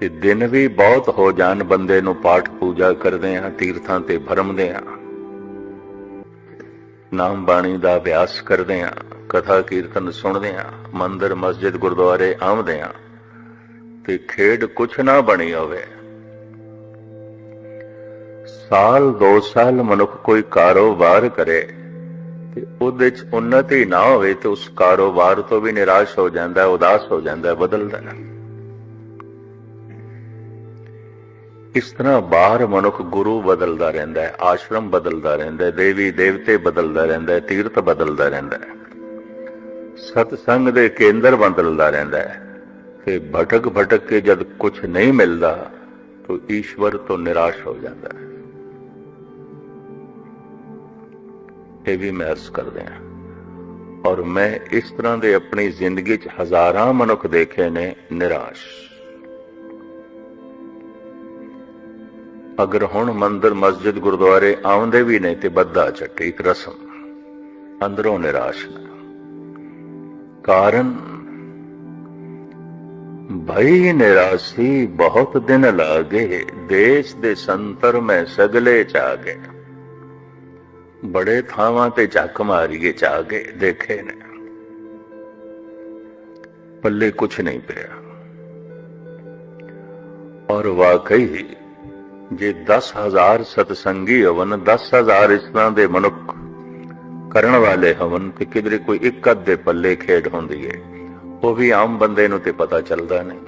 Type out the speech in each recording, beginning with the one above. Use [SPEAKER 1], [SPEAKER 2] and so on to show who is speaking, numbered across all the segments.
[SPEAKER 1] ਤੇ ਦਿਨ ਵੀ ਬਹੁਤ ਹੋ ਜਾਣ, ਬੰਦੇ ਨੂੰ ਪਾਠ ਪੂਜਾ ਕਰਦੇ ਆ ਤੀਰਥਾਂ ਤੇ ਭਰਮਦੇ ਆ ਨਾਮ ਬਾਣੀ ਦਾ ਅਭਿਆਸ ਕਰਦੇ ਆ ਕਥਾ ਕੀਰਤਨ ਸੁਣਦੇ ਆ ਮੰਦਰ, ਮਸਜਿਦ, ਗੁਰਦੁਆਰੇ ਆਉਂਦੇ ਆ ਤੇ ਖੇਡ ਕੁਛ ਨਾ ਬਣੀ ਹੋਵੇ। ਸਾਲ, ਦੋ ਸਾਲ ਮਨੁੱਖ ਕੋਈ ਕਾਰੋਬਾਰ ਕਰੇ ਤੇ ਉਹਦੇ ਚ ਉન્નਤੀ ਨਾ ਹੋਵੇ ਤੇ ਉਸ ਕਾਰੋਬਾਰ ਤੋਂ ਵੀ ਨਿਰਾਸ਼ ਹੋ ਜਾਂਦਾ, ਉਦਾਸ ਹੋ ਜਾਂਦਾ, ਬਦਲਦਾ ਇਸ ਤਰ੍ਹਾਂ ਬਾਹਰ ਮਨੁੱਖ ਗੁਰੂ ਬਦਲਦਾ ਰਹਿੰਦਾ ਹੈ, ਆਸ਼ਰਮ ਬਦਲਦਾ ਰਹਿੰਦਾ ਹੈ, ਦੇਵੀ ਦੇਵਤੇ ਬਦਲਦਾ ਰਹਿੰਦਾ ਹੈ, ਤੀਰਥ ਬਦਲਦਾ ਰਹਿੰਦਾ ਹੈ, ਸਤਸੰਗ ਦੇ ਕੇਂਦਰ ਬਦਲਦਾ ਰਹਿੰਦਾ ਹੈ, ਤੇ ਭਟਕ ਭਟਕ ਕੇ ਜਦ ਕੁਝ ਨਹੀਂ ਮਿਲਦਾ, ਤਾਂ ਈਸ਼ਵਰ ਤੋਂ ਨਿਰਾਸ਼ ਹੋ ਜਾਂਦਾ ਹੈ। ਇਹ ਵੀ ਮੈਂ ਅਰਜ਼ ਕਰਦੇ ਹਾਂ। ਔਰ ਮੈਂ ਇਸ ਤਰ੍ਹਾਂ ਦੇ ਆਪਣੀ ਜ਼ਿੰਦਗੀ 'ਚ ਹਜ਼ਾਰਾਂ ਮਨੁੱਖ ਦੇਖੇ ਨੇ ਨਿਰਾਸ਼। ਅਗਰ ਹੁਣ ਮੰਦਰ, ਮਸਜਿਦ, ਗੁਰਦੁਆਰੇ ਆਉਂਦੇ ਵੀ ਨਹੀਂ ਤੇ ਬੱਦਾ ਚੱਕੇ ਇੱਕ ਰਸਮ। ਅੰਦਰੋਂ ਨਿਰਾਸ਼ ਕਾਰਨ? ਭਈ ਨਿਰਾਸ਼ੀ ਬਹੁਤ ਦਿਨ ਲਾਗੇ, ਦੇਸ਼ ਦੇ ਸੰਤਰ ਮੈਂ ਸਗਲੇ ਚਾਗੇ। ਬੜੇ ਥਾਵਾਂ ਤੇ ਝੱਕ ਮਾਰੀਏ ਚਾਗੇ, ਦੇਖੇ ਨੇ। ਪੱਲੇ ਕੁਛ ਨਹੀਂ ਪਿਆ। ਔਰ ਵਾਕਈ ਜੇ 10000 ਸਤਸੰਗੀ ਹੋਵਨ 10000 ਇਸ ਤਰ੍ਹਾਂ ਦੇ ਮਨੁੱਖ ਕਰਨ ਵਾਲੇ ਹੋਵਨ ਤੇ ਕਿਧਰੇ ਕੋਈ ਇੱਕ ਅੱਧ ਦੇ ਪੱਲੇ ਖੇਡ ਹੁੰਦੀ ਹੈ ਉਹ ਵੀ ਆਮ ਬੰਦੇ ਨੂੰ ਤੇ ਪਤਾ ਚੱਲਦਾ ਨਹੀਂ।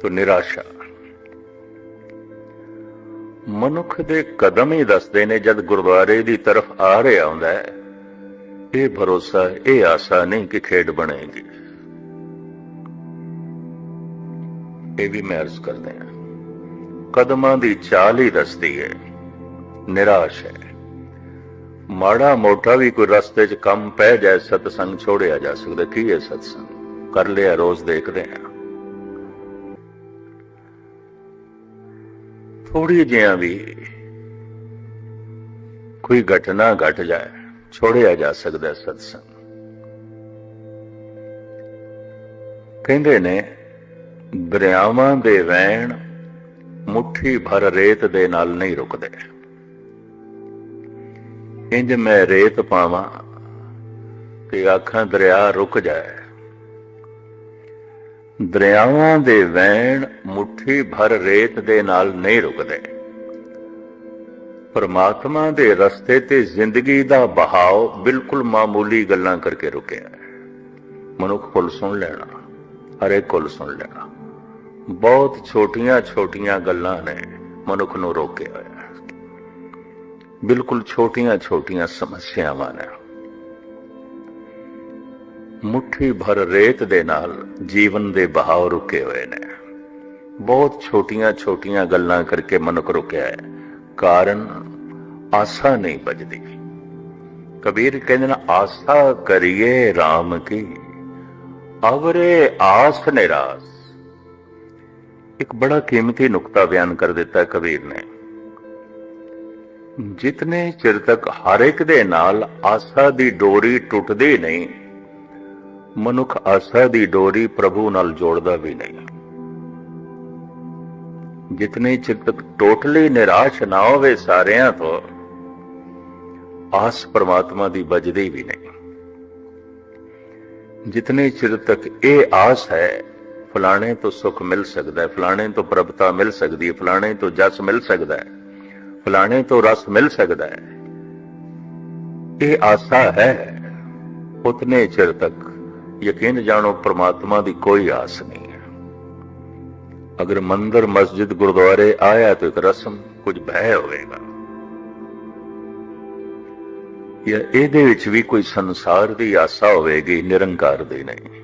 [SPEAKER 1] ਤੋ ਨਿਰਾਸ਼ਾ। ਮਨੁੱਖ ਦੇ ਕਦਮ ਹੀ ਦੱਸਦੇ ਨੇ, ਜਦ ਗੁਰਦੁਆਰੇ ਦੀ ਤਰਫ ਆ ਰਿਹਾ ਹੁੰਦਾ ਹੈ, ਇਹ ਭਰੋਸਾ, ਇਹ ਆਸਾ ਨਹੀਂ ਕਿ ਖੇਡ ਬਣੇਗੀ। ਇਹ ਵੀ ਮੈਂ ਅਰਜ਼ ਕਰਦੇ ਹਾਂ। ਕਦਮਾਂ ਦੀ ਚਾਲ ਹੀ ਦੱਸਦੀ ਹੈ ਨਿਰਾਸ਼ ਹੈ। ਮਾੜਾ ਮੋਟਾ ਵੀ ਕੋਈ ਰਸਤੇ 'ਚ ਕੰਮ ਪੈ ਜਾਏ, ਸਤਸੰਗ ਛੋੜਿਆ ਜਾ ਸਕਦਾ। ਕੀ ਹੈ ਸਤਸੰਗ? ਕਰ ਲਿਆ, ਰੋਜ਼ ਦੇਖਦੇ ਹਾਂ ਥੋੜੀ ਜਿਹਾ ਵੀ ਕੋਈ ਘਟਨਾ ਘਟ ਜਾਏ, ਛੋੜਿਆ ਜਾ ਸਕਦਾ ਸਤਸੰਗ। ਕਹਿੰਦੇ ਨੇ ਦਰਿਆਵਾਂ ਦੇ ਵਹਿਣ ਮੁਠੀ ਭਰ ਰੇਤ ਦੇ ਨਾਲ ਨਹੀਂ ਰੁਕਦੇ। ਇੰਜ ਮੈਂ ਰੇਤ ਪਾਵਾਂ ਤੇ ਆਖਾਂ, ਦਰਿਆ ਰੁਕ ਜਾਏ। ਦਰਿਆਵਾਂ ਦੇ ਵਹਿਣ ਮੁਠੀ ਭਰ ਰੇਤ ਦੇ ਨਾਲ ਨਹੀਂ ਰੁਕਦੇ। ਪਰਮਾਤਮਾ ਦੇ ਰਸਤੇ ਤੇ ਜ਼ਿੰਦਗੀ ਦਾ ਬਹਾਵ ਬਿਲਕੁਲ ਮਾਮੂਲੀ ਗੱਲਾਂ ਕਰਕੇ ਰੁਕਿਆ। ਮਨੁੱਖ ਕੁੱਲ ਸੁਣ ਲੈਣਾ ਹਰੇ ਕੁੱਲ ਸੁਣ ਲੈਣਾ। ਬਹੁਤ ਛੋਟੀਆਂ ਛੋਟੀਆਂ ਗੱਲਾਂ ਨੇ ਮਨੁੱਖ ਨੂੰ ਰੋਕਿਆ ਹੋਇਆ। ਬਿਲਕੁਲ ਛੋਟੀਆਂ ਛੋਟੀਆਂ ਸਮੱਸਿਆਵਾਂ ਨੇ। ਮੁਠੀ ਭਰ ਰੇਤ ਦੇ ਨਾਲ ਜੀਵਨ ਦੇ ਬਹਾਵ ਰੁਕੇ ਹੋਏ ਨੇ। ਬਹੁਤ ਛੋਟੀਆਂ ਛੋਟੀਆਂ ਗੱਲਾਂ ਕਰਕੇ ਮਨੁੱਖ ਰੁਕਿਆ ਹੈ। ਕਾਰਨ ਆਸਾ ਨਹੀਂ ਬਜਦੀ ਕਬੀਰ ਕਹਿੰਦੇ ਨੇ, ਆਸਾ ਕਰੀਏ RAM ਕੀ, ਅਵਰੇ ਆਸ ਨਿਰਾਸ। ਇੱਕ ਬੜਾ ਕੀਮਤੀ ਨੁਕਤਾ ਬਿਆਨ ਕਰ ਦਿੱਤਾ ਕਬੀਰ ਨੇ। ਜਿਤਨੇ ਚਿਰ ਤੱਕ ਹਰ ਇੱਕ ਦੇ ਨਾਲ ਆਸਾ ਦੀ ਡੋਰੀ ਟੁੱਟਦੀ ਨਹੀਂ, ਮਨੁੱਖ ਆਸਾ ਦੀ ਡੋਰੀ ਪ੍ਰਭੂ ਨਾਲ ਜੋੜਦਾ ਵੀ ਨਹੀਂ। ਜਿਤਨੇ ਚਿਰ ਤੱਕ ਟੋਟਲੀ ਨਿਰਾਸ਼ ਨਾ ਹੋਵੇ ਸਾਰਿਆਂ ਤੋਂ, ਆਸ ਪ੍ਰਮਾਤਮਾ ਦੀ ਬਜਦੀ ਵੀ ਨਹੀਂ। ਜਿਤਨੇ ਚਿਰ ਤੱਕ ਇਹ ਆਸ ਹੈ ਫਲਾਣੇ ਤੋਂ ਸੁੱਖ ਮਿਲ ਸਕਦਾ ਹੈ, ਫਲਾਣੇ ਤੋਂ ਪ੍ਰਭਤਾ ਮਿਲ ਸਕਦੀ ਹੈ, ਫਲਾਣੇ ਤੋਂ ਜਸ ਮਿਲ ਸਕਦਾ ਹੈ, ਫਲਾਣੇ ਤੋਂ ਰਸ ਮਿਲ ਸਕਦਾ ਹੈ। ਇਹ ਆਸਾ ਹੈ, ਉਤਨੇ ਚਿਰ ਤੱਕ। ਯਕੀਨ ਜਾਣੋ, ਪ੍ਰਮਾਤਮਾ ਦੀ ਕੋਈ ਆਸ ਨਹੀਂ ਹੈ। ਅਗਰ ਮੰਦਰ, ਮਸਜਿਦ, ਗੁਰਦੁਆਰੇ ਆਇਆ ਤਾਂ ਇੱਕ ਰਸਮ, ਕੁਝ ਭੈ ਹੋਵੇਗਾ। ਜਾਂ ਇਹਦੇ ਵਿੱਚ ਵੀ ਕੋਈ ਸੰਸਾਰ ਦੀ ਆਸਾ ਹੋਵੇਗੀ, ਨਿਰੰਕਾਰ ਦੀ ਨਹੀਂ।